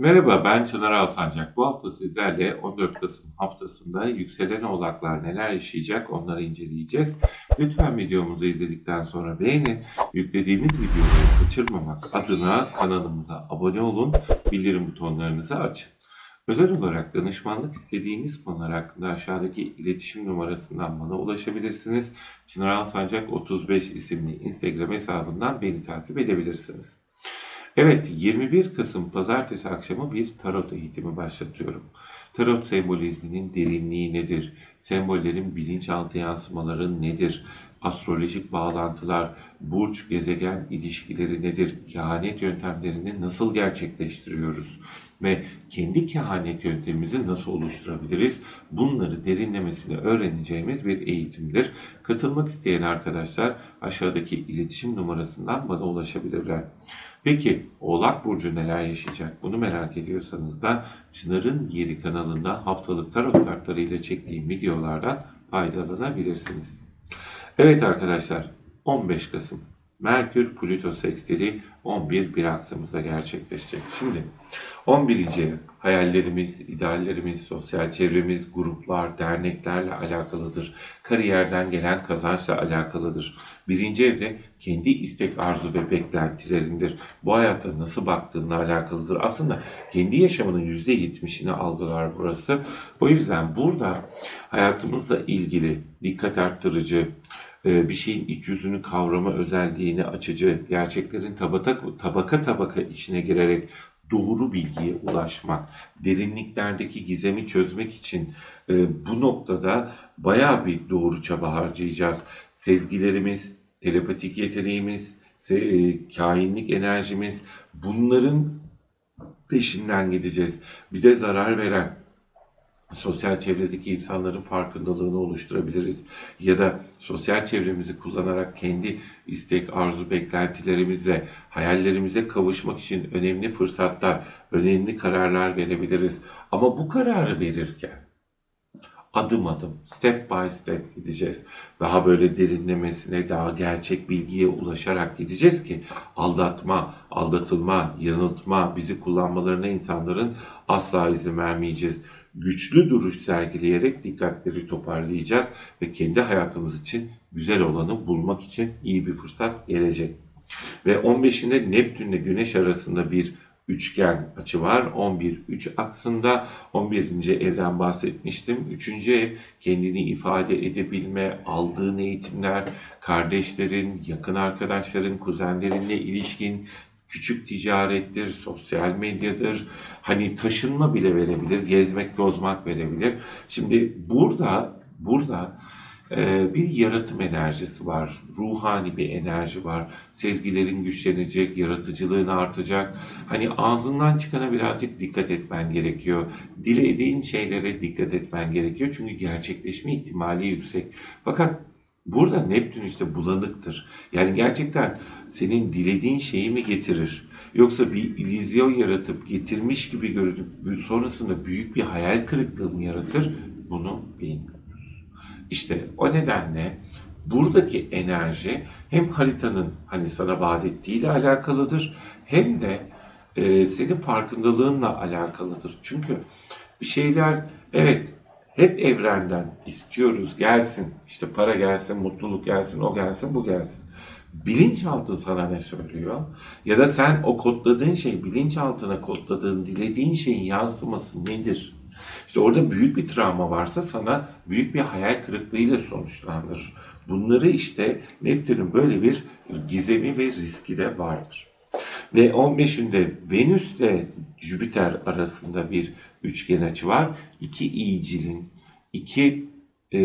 Merhaba ben Çınar Alsancak. Bu hafta sizlerle 14 Kasım haftasında yükselen oğlaklar neler yaşayacak onları inceleyeceğiz. Lütfen videomuzu izledikten sonra beğenin. Yüklediğimiz videoları kaçırmamak adına kanalımıza abone olun. Bildirim butonlarınızı açın. Özel olarak danışmanlık istediğiniz konular hakkında aşağıdaki iletişim numarasından bana ulaşabilirsiniz. Çınar Alsancak 35 isimli Instagram hesabından beni takip edebilirsiniz. Evet, 21 Kasım Pazartesi akşamı bir tarot eğitimi başlatıyorum. Tarot sembolizminin derinliği nedir? Sembollerin bilinçaltı yansımaları nedir? Astrolojik bağlantılar, burç, gezegen ilişkileri nedir? Kehanet yöntemlerini nasıl gerçekleştiriyoruz? Ve kendi kehanet yöntemimizi nasıl oluşturabiliriz? Bunları derinlemesine öğreneceğimiz bir eğitimdir. Katılmak isteyen arkadaşlar aşağıdaki iletişim numarasından bana ulaşabilirler. Peki Oğlak Burcu neler yaşayacak? Bunu merak ediyorsanız da Çınar'ın Yeri kanalında haftalık tarot kartları ile çektiğim videolardan faydalanabilirsiniz. Evet arkadaşlar 15 Kasım Merkür Plüto sekstili 11 bir aksamızda gerçekleşecek. Şimdi 11. ev hayallerimiz, ideallerimiz, sosyal çevremiz, gruplar, derneklerle alakalıdır. Kariyerden gelen kazançla alakalıdır. Birinci evde kendi istek, arzu ve beklentilerindir. Bu hayata nasıl baktığınla alakalıdır. Aslında kendi yaşamının %70'ini algılar burası. O yüzden burada hayatımızla ilgili dikkat arttırıcı, bir şeyin iç yüzünü kavrama özelliğini açıcı, gerçeklerin tabaka tabaka, tabaka içine girerek doğru bilgiye ulaşmak, derinliklerdeki gizemi çözmek için e, bu noktada bayağı bir doğru çaba harcayacağız. Sezgilerimiz, telepatik yeteneğimiz, e, kahinlik enerjimiz bunların peşinden gideceğiz. Bize zarar veren, sosyal çevredeki insanların farkındalığını oluşturabiliriz. Ya da sosyal çevremizi kullanarak kendi istek, arzu, beklentilerimizle hayallerimize kavuşmak için önemli fırsatlar, önemli kararlar verebiliriz. Ama bu kararı verirken adım adım, step by step gideceğiz. Daha böyle derinlemesine, daha gerçek bilgiye ulaşarak gideceğiz ki aldatma, aldatılma, yanıltma, bizi kullanmalarına insanların asla izin vermeyeceğiz. Güçlü duruş sergileyerek dikkatleri toparlayacağız ve kendi hayatımız için güzel olanı bulmak için iyi bir fırsat gelecek. Ve 15'inde Neptün ile Güneş arasında bir üçgen açı var. 11-3 aksında 11. evden bahsetmiştim. 3. ev kendini ifade edebilme, aldığın eğitimler, kardeşlerin, yakın arkadaşların, kuzenlerinle ilişkin, küçük ticarettir, sosyal medyadır, hani taşınma bile verebilir, gezmek, tozmak verebilir. Şimdi burada, burada bir yaratım enerjisi var, ruhani bir enerji var. Sezgilerin güçlenecek, yaratıcılığın artacak. Hani ağzından çıkana birazcık dikkat etmen gerekiyor. Dilediğin şeylere dikkat etmen gerekiyor. Çünkü gerçekleşme ihtimali yüksek. Fakat burada Neptün işte bulanıktır. Yani gerçekten senin dilediğin şeyi mi getirir? Yoksa bir illüzyon yaratıp getirmiş gibi görünüp sonrasında büyük bir hayal kırıklığı mı yaratır? Bunu bilmiyorum. İşte o nedenle buradaki enerji hem haritanın hani sana vaat ettiğiyle alakalıdır hem de e, senin farkındalığınla alakalıdır. Çünkü bir şeyler evet hep evrenden istiyoruz gelsin işte para gelsin mutluluk gelsin o gelsin bu gelsin. Bilinçaltın sana ne söylüyor? Ya da sen o kodladığın şey bilinçaltına kodladığın dilediğin şeyin yansıması nedir? İşte orada büyük bir travma varsa sana büyük bir hayal kırıklığıyla sonuçlanır. Bunları işte Neptün'ün böyle bir gizemi ve riski de vardır. Ve 15'inde Venüs ile Jüpiter arasında bir üçgen açı var. İki iyicilin, iki e,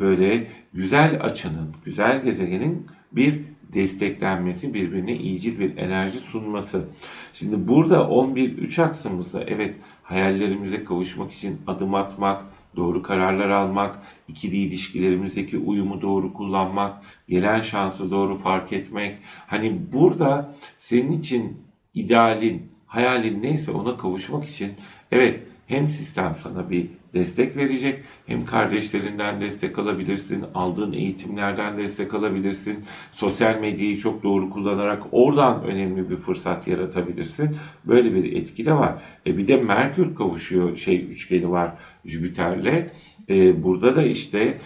böyle güzel açının, güzel gezegenin bir desteklenmesi, birbirine iyicil bir enerji sunması. Şimdi burada 11-3 aksımızda evet hayallerimize kavuşmak için adım atmak, doğru kararlar almak, ikili ilişkilerimizdeki uyumu doğru kullanmak, gelen şansı doğru fark etmek. Hani burada senin için idealin, hayalin neyse ona kavuşmak için evet hem sistem sana bir destek verecek, hem kardeşlerinden destek alabilirsin, aldığın eğitimlerden destek alabilirsin, sosyal medyayı çok doğru kullanarak oradan önemli bir fırsat yaratabilirsin. Böyle bir etki de var. E bir de Merkür kavuşuyor şey üçgeni var Jüpiter'le. E burada da işte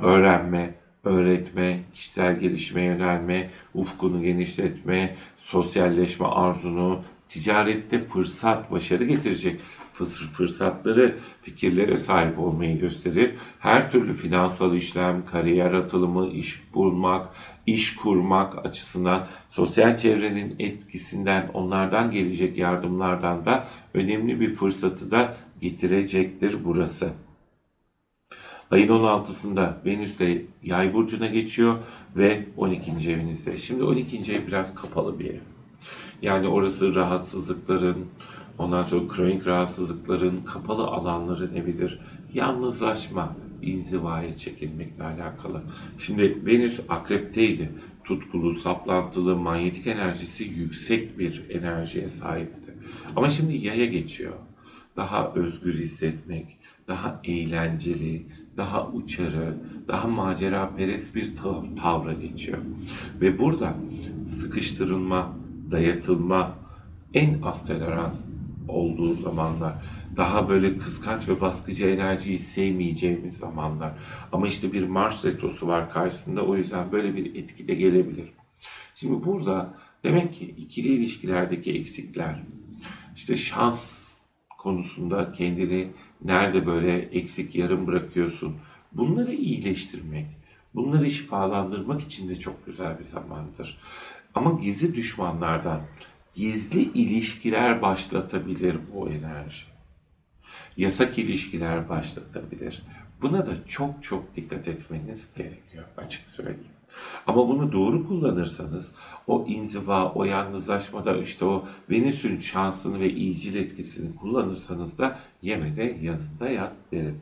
öğrenme, öğretme, kişisel gelişime yönelme, ufkunu genişletme, sosyalleşme arzunu, ticarette fırsat, başarı getirecek fırs- fırsatları, fikirlere sahip olmayı gösterir. Her türlü finansal işlem, kariyer atılımı, iş bulmak, iş kurmak açısından sosyal çevrenin etkisinden, onlardan gelecek yardımlardan da önemli bir fırsatı da getirecektir burası. Ayın 16'sında Venüs de Yay burcuna geçiyor ve 12. evinizde. Şimdi 12. ev biraz kapalı bir ev. Yani orası rahatsızlıkların, ondan sonra kronik rahatsızlıkların, kapalı alanların evidir. Yalnızlaşma, inzivaya çekilmekle alakalı. Şimdi Venüs akrepteydi. Tutkulu, saplantılı, manyetik enerjisi yüksek bir enerjiye sahipti. Ama şimdi yaya geçiyor. Daha özgür hissetmek, daha eğlenceli, daha uçarı, daha macera perest bir tav- tavra geçiyor. Ve burada sıkıştırılma, dayatılma, en az tolerans olduğu zamanlar, daha böyle kıskanç ve baskıcı enerjiyi sevmeyeceğimiz zamanlar. Ama işte bir Mars retrosu var karşısında o yüzden böyle bir etki de gelebilir. Şimdi burada demek ki ikili ilişkilerdeki eksikler, işte şans konusunda kendini nerede böyle eksik yarım bırakıyorsun. Bunları iyileştirmek, bunları şifalandırmak için de çok güzel bir zamandır. Ama gizli düşmanlardan gizli ilişkiler başlatabilir bu enerji. Yasak ilişkiler başlatabilir. Buna da çok çok dikkat etmeniz gerekiyor açık söyleyeyim. Ama bunu doğru kullanırsanız o inziva, o yalnızlaşmada işte o Venüs'ün şansını ve iyicil etkisini kullanırsanız da yemede yanında yat derim.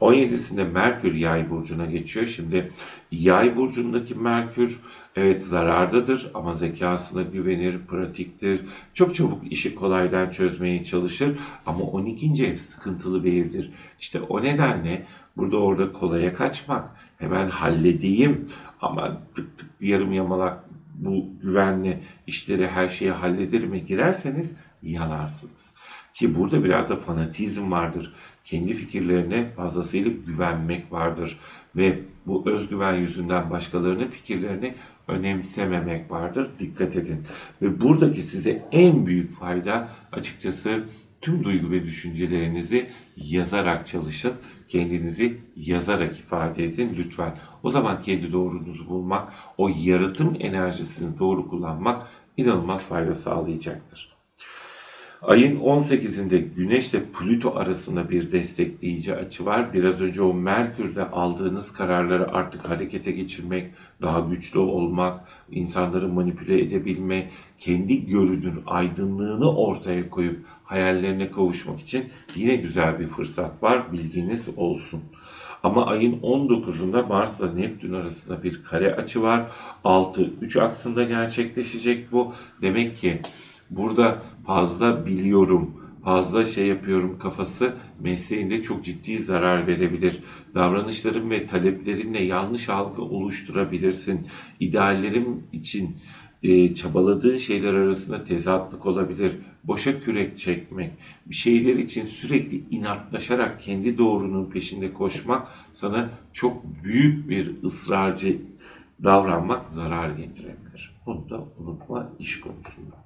17'sinde Merkür Yay burcuna geçiyor. Şimdi Yay burcundaki Merkür evet zarardadır ama zekasına güvenir, pratiktir. Çok çabuk işi kolaydan çözmeye çalışır ama 12. ev sıkıntılı bir evdir. İşte o nedenle burada orada kolaya kaçmak, hemen halledeyim ama tık tık yarım yamalak bu güvenli işleri her şeyi hallederime girerseniz yanarsınız. Ki burada biraz da fanatizm vardır. Kendi fikirlerine fazlasıyla güvenmek vardır. Ve bu özgüven yüzünden başkalarının fikirlerini önemsememek vardır. Dikkat edin. Ve buradaki size en büyük fayda açıkçası tüm duygu ve düşüncelerinizi yazarak çalışın. Kendinizi yazarak ifade edin lütfen. O zaman kendi doğrunuzu bulmak, o yaratım enerjisini doğru kullanmak inanılmaz fayda sağlayacaktır. Ayın 18'inde Güneş ile Plüto arasında bir destekleyici açı var. Biraz önce o Merkür'de aldığınız kararları artık harekete geçirmek, daha güçlü olmak, insanları manipüle edebilme, kendi görünün aydınlığını ortaya koyup hayallerine kavuşmak için yine güzel bir fırsat var. Bilginiz olsun. Ama ayın 19'unda Mars ile Neptün arasında bir kare açı var. 6-3 aksında gerçekleşecek bu. Demek ki burada fazla biliyorum, fazla şey yapıyorum kafası mesleğinde çok ciddi zarar verebilir. Davranışların ve taleplerinle yanlış algı oluşturabilirsin. İdeallerim için e, çabaladığın şeyler arasında tezatlık olabilir. Boşa kürek çekmek, bir şeyler için sürekli inatlaşarak kendi doğrunun peşinde koşmak sana çok büyük bir ısrarcı davranmak zarar getirebilir. Bunu da unutma iş konusunda.